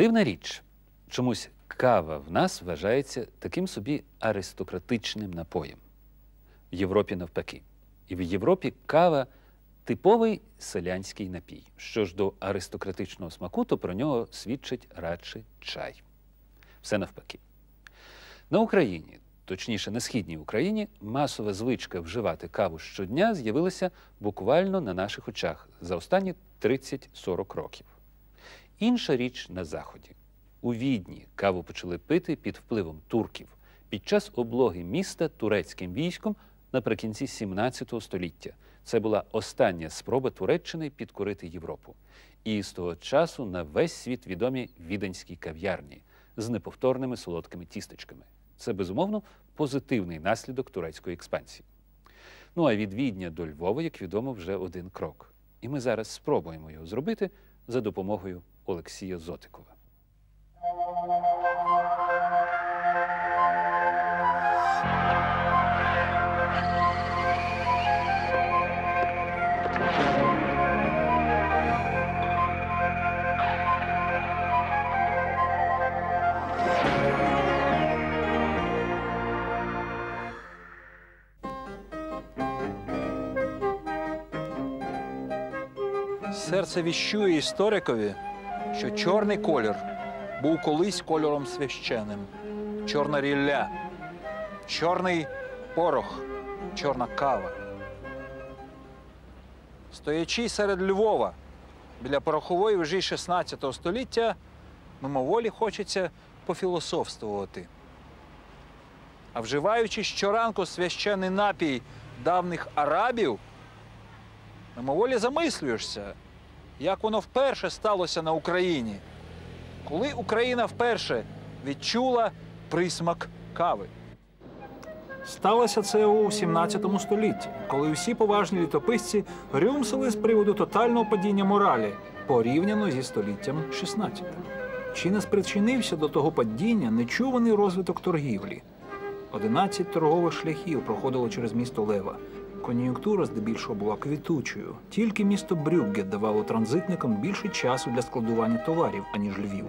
Дивна річ, чомусь кава в нас вважається таким собі аристократичним напоєм. В Європі навпаки. І в Європі кава типовий селянський напій. Що ж до аристократичного смаку, то про нього свідчить радше чай. Все навпаки. На Україні, точніше на східній Україні, масова звичка вживати каву щодня з'явилася буквально на наших очах за останні 30-40 років. Інша річ на Заході. У Відні каву почали пити під впливом турків під час облоги міста турецьким військом наприкінці 17 століття. Це була остання спроба Туреччини підкорити Європу. І з того часу на весь світ відомі віденські кав'ярні з неповторними солодкими тістечками. Це безумовно позитивний наслідок турецької експансії. Ну а від Відня до Львова, як відомо, вже один крок. І ми зараз спробуємо його зробити за допомогою Олексія Зотикова. Серце віщує історикові, що чорний колір був колись кольором священним. Чорна рілля, чорний порох, чорна кава. Стоячи серед Львова біля порохової вежі 16 століття, мимоволі хочеться пофілософствувати. А вживаючи щоранку священний напій давних арабів, мимоволі замислюєшся, як воно вперше сталося на Україні, коли Україна вперше відчула присмак кави. Сталося це у 17 столітті, коли всі поважні літописці рюмсили з приводу тотального падіння моралі порівняно зі століттям 16. Чи не спричинився до того падіння нечуваний розвиток торгівлі? 11 торгових шляхів проходило через місто Лева. Кон'юнктура здебільшого була квітучою. Тільки місто Брюгге давало транзитникам більше часу для складування товарів, аніж Львів.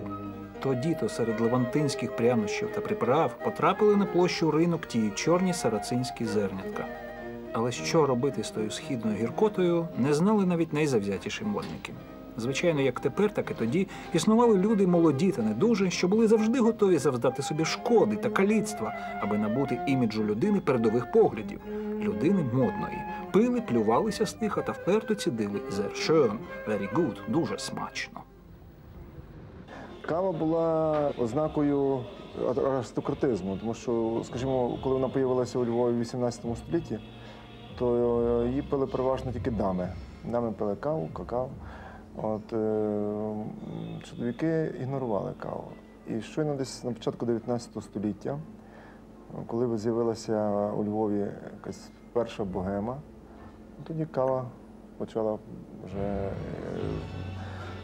Тоді то серед левантинських прянощів та приправ потрапили на площу ринок ті чорні сарацинські зернятка. Але що робити з тою східною гіркотою, не знали навіть найзавзятіші модники. Звичайно, як тепер, так і тоді існували люди молоді та недужі, що були завжди готові завдати собі шкоди та каліцтва, аби набути іміджу людини передових поглядів, людини модної. Пили, плювалися стиха та вперто цідили «Sehr schön», «very good», дуже смачно. Кава була ознакою аристократизму, тому що, скажімо, коли вона з'явилася у Львові в 18 столітті, то її пили переважно тільки дами. Дами пили каву, какао. От, е, чоловіки ігнорували каву. І щойно десь на початку 19 століття, коли з'явилася у Львові якась перша богема, тоді кава почала вже е,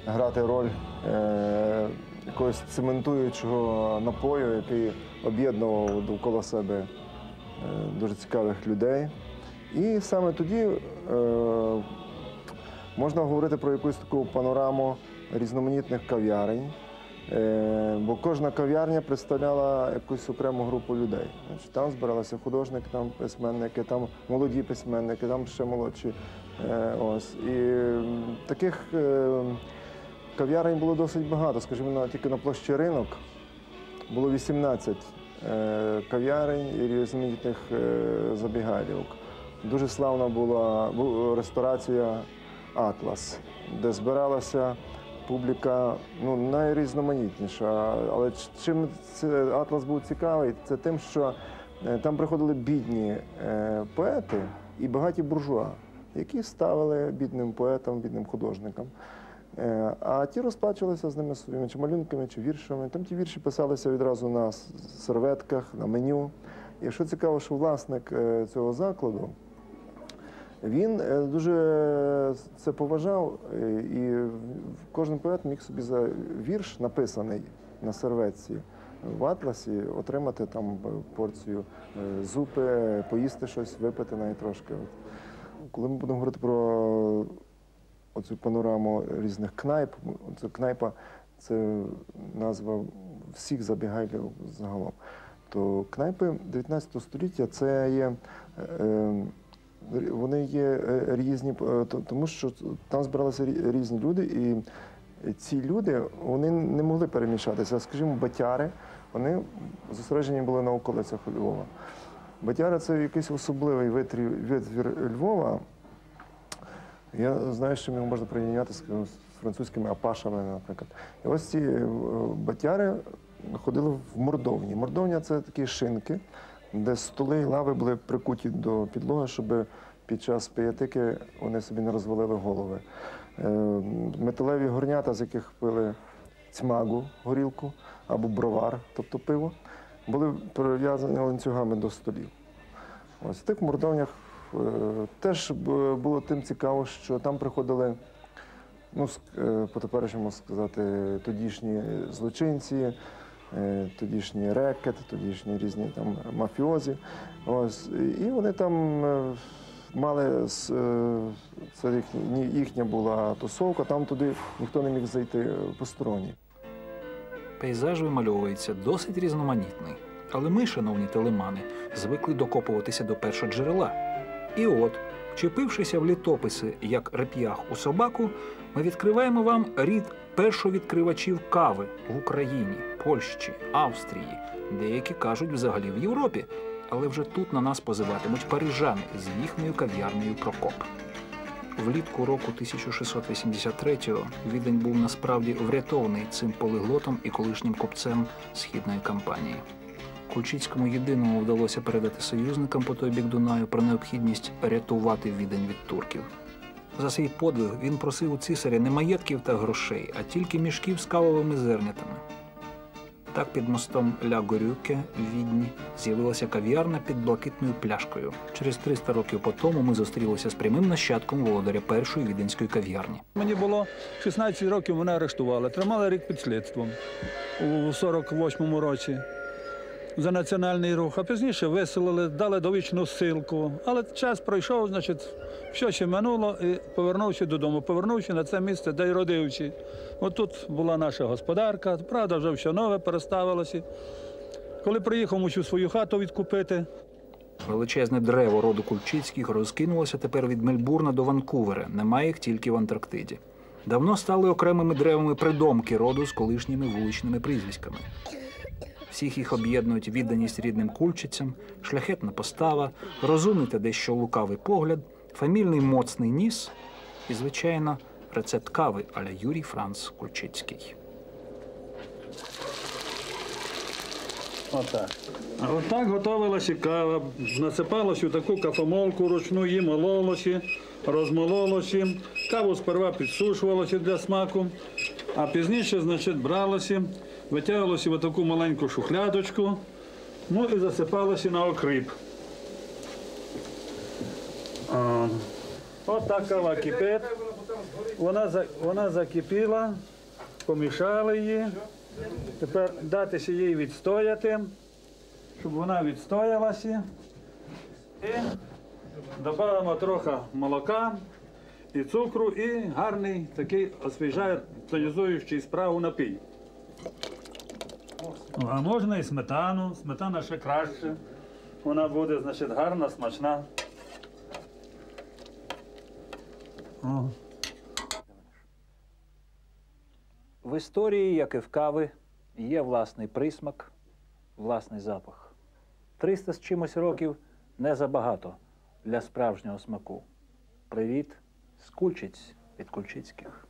грати роль е, якогось цементуючого напою, який об'єднував довкола себе е, дуже цікавих людей. І саме тоді е, можна говорити про якусь таку панораму різноманітних кав'ярень, е, бо кожна кав'ярня представляла якусь окрему групу людей. Там збиралися художники, там письменники, там молоді письменники, там ще молодші. Е. І таких е, кав'ярень було досить багато. Скажімо, тільки на площі ринок було 18 е, кав'ярень і різноманітних забігайлівок. Дуже славна була бу- ресторація Атлас, де збиралася публіка ну, найрізноманітніша. Але чим це Атлас був цікавий, це тим, що е, там приходили бідні е, поети і багаті буржуа, які ставили бідним поетам, бідним художникам. Е, А ті розплачувалися з ними своїми чи малюнками, чи віршами. Там ті вірші писалися відразу на серветках, на меню. І що цікаво, що власник цього закладу, він е, дуже це поважав, е, і кожен поет міг собі за вірш, написаний на серветці в атласі, отримати там порцію е, зупи, поїсти щось, випити навіть трошки. Коли ми будемо говорити про оцю панораму різних кнайп, це кнайпа це назва всіх забігайлів загалом. То кнайпи 19 століття це є. е, Вони є е, різні, е, тому що там збиралися різні люди, і ці люди вони не могли перемішатися. Скажімо, батяри, вони зосереджені були на околицях Львова. Батяри це якийсь особливий витвір, Львова. Я знаю, що його можна порівняти з, з французькими апашами, наприклад. І ось ці е, батяри ходили в мордовні. Мордовня це такі шинки, де столи і лави були прикуті до підлоги, щоб під час пиятики вони собі не розвалили голови. Е, Металеві горнята, з яких пили цьмагу, горілку або бровар, тобто пиво, були прив'язані ланцюгами до столів. Ось в тих мордовнях е, теж було тим цікаво, що там приходили, ну, е, по теперішньому сказати, тодішні злочинці, е, тодішні рекет, тодішні різні там мафіозі. Ось, і вони там е, мали е, це їхня, була тусовка, там туди ніхто не міг зайти посторонній. Пейзаж вимальовується досить різноманітний. Але ми, шановні телемани, звикли докопуватися до першоджерела. І от, вчепившися в літописи як реп'ях у собаку, ми відкриваємо вам рід першовідкривачів кави в Україні, Польщі, Австрії, деякі кажуть взагалі в Європі. Але вже тут на нас позиватимуть парижани з їхньою кав'ярнею Прокоп. Влітку року 1683-го Відень був насправді врятований цим полиглотом і колишнім копцем східної кампанії. Кульчицькому єдиному вдалося передати союзникам по той бік Дунаю про необхідність рятувати Відень від турків. За свій подвиг він просив у цисаря не маєтків та грошей, а тільки мішків з кавовими зернятами. Так під мостом Ля Горюке в Відні з'явилася кав'ярна під блакитною пляшкою. Через 300 років по тому ми зустрілися з прямим нащадком володаря першої віденської кав'ярні. Мені було 16 років, мене арештували. Тримали рік під слідством у 48-му році за національний рух. А пізніше виселили, дали довічну ссилку. Але час пройшов, значить, все ще минуло і повернувся додому. Повернувся на це місце, де й родився. От тут була наша господарка, правда, вже все нове переставилося. Коли приїхав, мусив свою хату відкупити. Величезне дерево роду Кульчицьких розкинулося тепер від Мельбурна до Ванкувера. Немає їх тільки в Антарктиді. Давно стали окремими деревами придомки роду з колишніми вуличними прізвиськами. Всіх їх об'єднують відданість рідним кульчицям, шляхетна постава, розумний та дещо лукавий погляд, фамільний моцний ніс і, звичайно, рецепт кави аля Юрій Франц Кульчицький. Отак. А Отак готувалася кава, насипалася у таку кафомолку ручну, її мололося, розмололося. Каву сперва підсушувалося для смаку, а пізніше, значить, бралося, витягувалося в таку маленьку шухлядочку, ну і засипалося на окріп. А, От так кава кипить. Вона, вона закипіла, помішали її. Тепер датися їй відстояти, щоб вона відстоялася. І додамо трохи молока і цукру, і гарний такий освіжає тонізуючий справу напій. А можна і сметану, сметана ще краще. Вона буде, значить, гарна, смачна. О. В історії, як і в кави, є власний присмак, власний запах. 300 з чимось років не забагато для справжнього смаку. Привіт з Кульчиць від Кульчицьких.